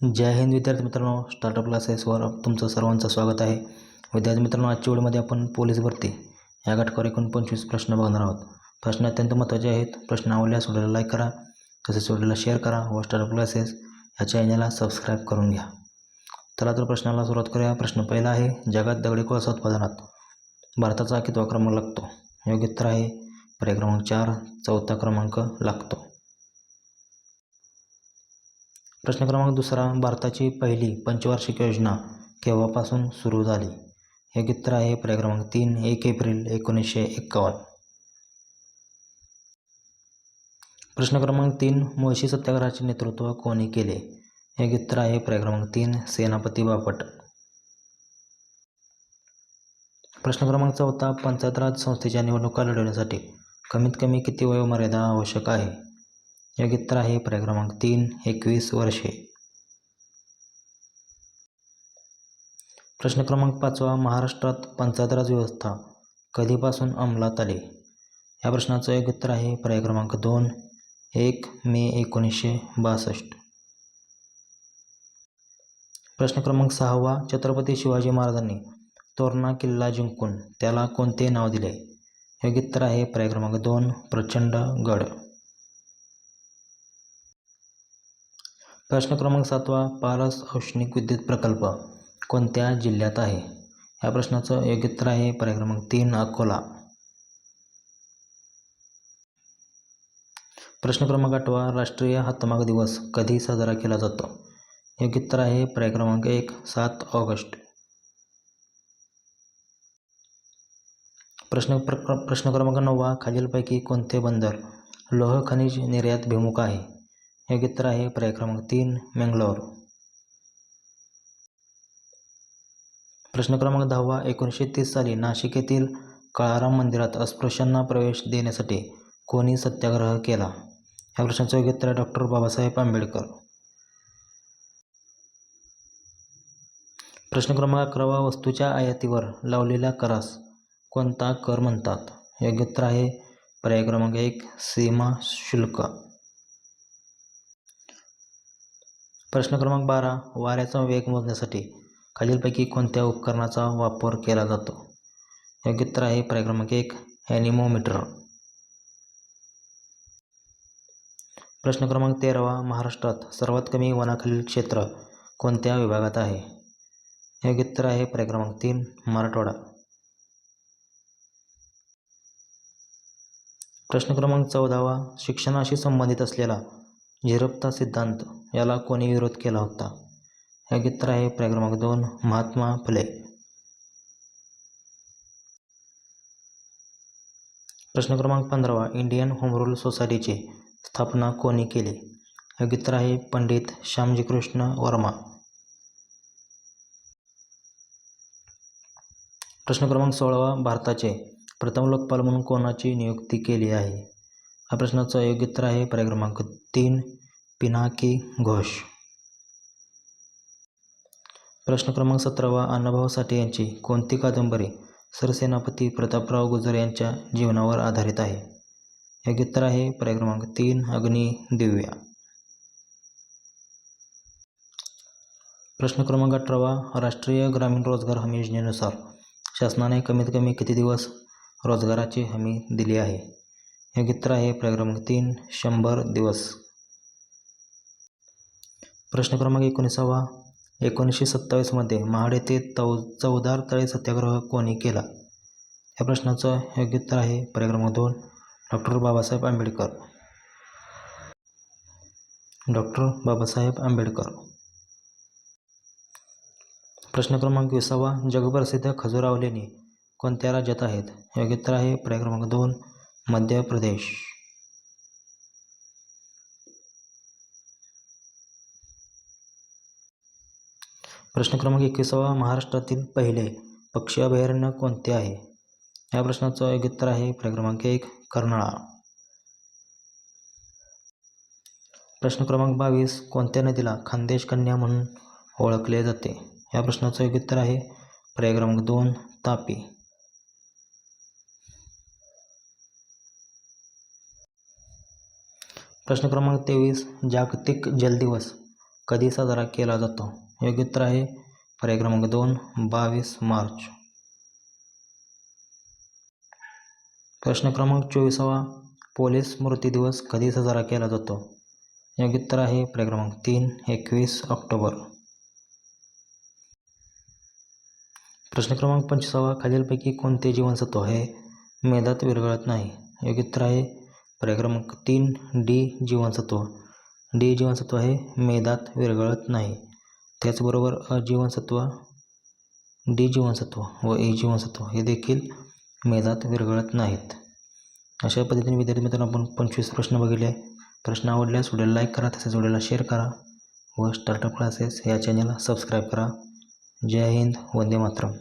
जय हिंद विद्यार्थी मित्रांनो स्टार्टअप क्लासेसवर तुमचं सर्वांचं स्वागत आहे. विद्यार्थी मित्रांनो आजच्या वेळेमध्ये आपण पोलीस भरती या घटकावर एकूण पंचवीस प्रश्न बघणार आहोत. प्रश्न अत्यंत महत्त्वाचे आहेत. प्रश्न आवडल्यास व्हिडिओला लाईक करा तसेच व्हिडिओला शेअर करा व स्टार्टअप क्लासेस या चॅनलला सबस्क्राईब करून घ्या. चला तर प्रश्नाला सुरुवात करूया. प्रश्न पहिला आहे जगात दगडी कोळसा उत्पादनात भारताचा कितवा क्रमांक लागतो? योग्य उत्तर आहे पर्याय क्रमांक चार चौथा क्रमांक लागतो. प्रश्न क्रमांक दुसरा भारताची पहिली पंचवार्षिक योजना केव्हापासून सुरू झाली? योग्य उत्तर आहे पर्याय क्रमांक तीन एक एप्रिल एकोणीसशे एक्कावन्न. प्रश्न क्रमांक तीन मुळशी सत्याग्रहाचे नेतृत्व कोणी केले? योग्य उत्तर आहे पर्याय क्रमांक तीन सेनापती बापट. प्रश्न क्रमांक चौथा पंचायत राज संस्थेच्या निवडणुका लढवण्यासाठी कमीत कमी किती वयोमर्यादा आवश्यक आहे? योग्य आहे पर्याय क्रमांक तीन एकवीस वर्षे. प्रश्न क्रमांक पाचवा महाराष्ट्रात पंचायत राज व्यवस्था कधीपासून अंमलात आली? या प्रश्नाचं योग्य उत्तर आहे पर्याय क्रमांक दोन एक मे एकोणीसशे बासष्ट. प्रश्न क्रमांक सहावा छत्रपती शिवाजी महाराजांनी तोरणा किल्ला जिंकून त्याला कोणते नाव दिले? योग्य उत्तर आहे पर्याय क्रमांक दोन प्रचंड गड. प्रश्न क्रमांक सातवा पारस औष्णिक विद्युत प्रकल्प कोणत्या जिल्ह्यात आहे? या प्रश्नाचं योग्य उत्तर आहे पर्याय क्रमांक तीन अकोला. प्रश्न क्रमांक आठवा राष्ट्रीय हातमाग दिवस कधी साजरा केला जातो? योग्य उत्तर आहे पर्याय क्रमांक एक सात ऑगस्ट. प्रश्न प्र प्रश्न क्रमांक नववा खालीलपैकी कोणते बंदर लोह खनिज निर्यात भिमुख आहे? हे उत्तर आहे पर्याय क्रमांक तीन मेंगलोर. प्रश्न क्रमांक दहावा एकोणीसशे तीस साली नाशिक येथील काळाराम मंदिरात अस्पृश्यांना प्रवेश देण्यासाठी कोणी सत्याग्रह केला? या प्रश्नाचं योग्य उत्तर आहे डॉक्टर बाबासाहेब आंबेडकर. प्रश्न क्रमांक अकरावा वस्तूच्या आयातीवर लावलेल्या करास कोणता कर म्हणतात? योग्य उत्तर आहे पर्याय क्रमांक एक सीमा शुल्क. प्रश्न क्रमांक बारा वाऱ्याचा वेग मोजण्यासाठी खालीलपैकी कोणत्या उपकरणाचा वापर केला जातो? योग्य उत्तर आहे पर्याय क्रमांक एक ॲनिमोमीटर. प्रश्न क्रमांक तेरावा महाराष्ट्रात सर्वात कमी वनाखालील क्षेत्र कोणत्या विभागात आहे? योग्य उत्तर आहे पर्याय क्रमांक तीन मराठवाडा. प्रश्न क्रमांक चौदावा शिक्षणाशी संबंधित असलेला झिरपता सिद्धांत याला कोणी विरोध केला होता? हे उत्तर आहे पर्याय क्रमांक दोन महात्मा फुले. प्रश्न क्रमांक पंधरावा इंडियन होम रूल सोसायटीची स्थापना कोणी केली? हे उत्तर आहे पंडित श्यामजी कृष्ण वर्मा. प्रश्न क्रमांक सोळावा भारताचे प्रथम लोकपाल म्हणून कोणाची नियुक्ती केली आहे? हा प्रश्नाचं योग्य उत्तर आहे. पर्याय क्रमांक तीन पिनाकी घोष. प्रश्न क्रमांक सतरावा अण्णाभाऊ साठे यांची कोणती कादंबरी सरसेनापती प्रतापराव गुजर यांच्या जीवनावर आधारित आहे? योग्य उत्तर आहे. पर्याय क्रमांक तीन अग्नी दिव्या. प्रश्न क्रमांक अठरावा राष्ट्रीय ग्रामीण रोजगार हमी योजनेनुसार शासनाने कमीत कमी किती दिवस रोजगाराची हमी दिली आहे? योग्य उत्तर आहे पर्याय क्रमांक तीन शंभर दिवस. प्रश्न क्रमांक एकोणीसावा. एकोणीसशे सत्तावीसमध्ये महाड येथे तौ चौदार तळे सत्याग्रह कोणी केला? या प्रश्नाचं योग्य उत्तर आहे पर्याय क्रमांक दोन डॉक्टर बाबासाहेब आंबेडकर. डॉक्टर बाबासाहेब आंबेडकर. प्रश्न क्रमांक विसावा. जगप्रसिद्ध खजुरावलेणी कोणत्या राज्यात आहेत? योग्य उत्तर आहे पर्याय क्रमांक दोन मध्य प्रदेश. प्रश्न क्रमांक एकविसावा महाराष्ट्रातील पहिले पक्षी अभयारण्य कोणते आहे? या प्रश्नाचं योग्य उत्तर आहे पर्याय क्रमांक एक कर्नाळा. प्रश्न क्रमांक बावीस कोणत्या नदीला खानदेश कन्या म्हणून ओळखले जाते? या प्रश्नाचं योग्य उत्तर आहे पर्याय क्रमांक दोन तापी. प्रश्न क्रमांक तेवीस जागतिक जल दिवस. कधी साजरा केला जातो? योग्य उत्तर आहे पर्याय क्रमांक दोन बावीस मार्च. प्रश्न क्रमांक चोवीसावा पोलीस स्मृती दिवस कधी साजरा केला जातो? योग्य उत्तर आहे पर्याय क्रमांक तीन एकवीस ऑक्टोबर. प्रश्न क्रमांक पंचवीसावा खालीलपैकी कोणते जीवनसत्व हे मेधात विरघळत नाही? योग्य उत्तर आहे पर्याय क्रमांक तीन डी जीवनसत्व. डी जीवनसत्व हे मेदात विरघळत नाही. त्याचबरोबर अ जीवनसत्व डी जीवनसत्व व ए जीवनसत्व हे देखील मेदात विरघळत नाहीत. अशा पद्धतीने विद्यार्थी मित्रांनो आपण पंचवीस प्रश्न बघितले. प्रश्न आवडल्यास व्हिडिओला लाईक करा तसेच व्हिडिओला शेअर करा व स्टार्टअप क्लासेस या चॅनलला सबस्क्राईब करा. जय हिंद वंदे मातरम.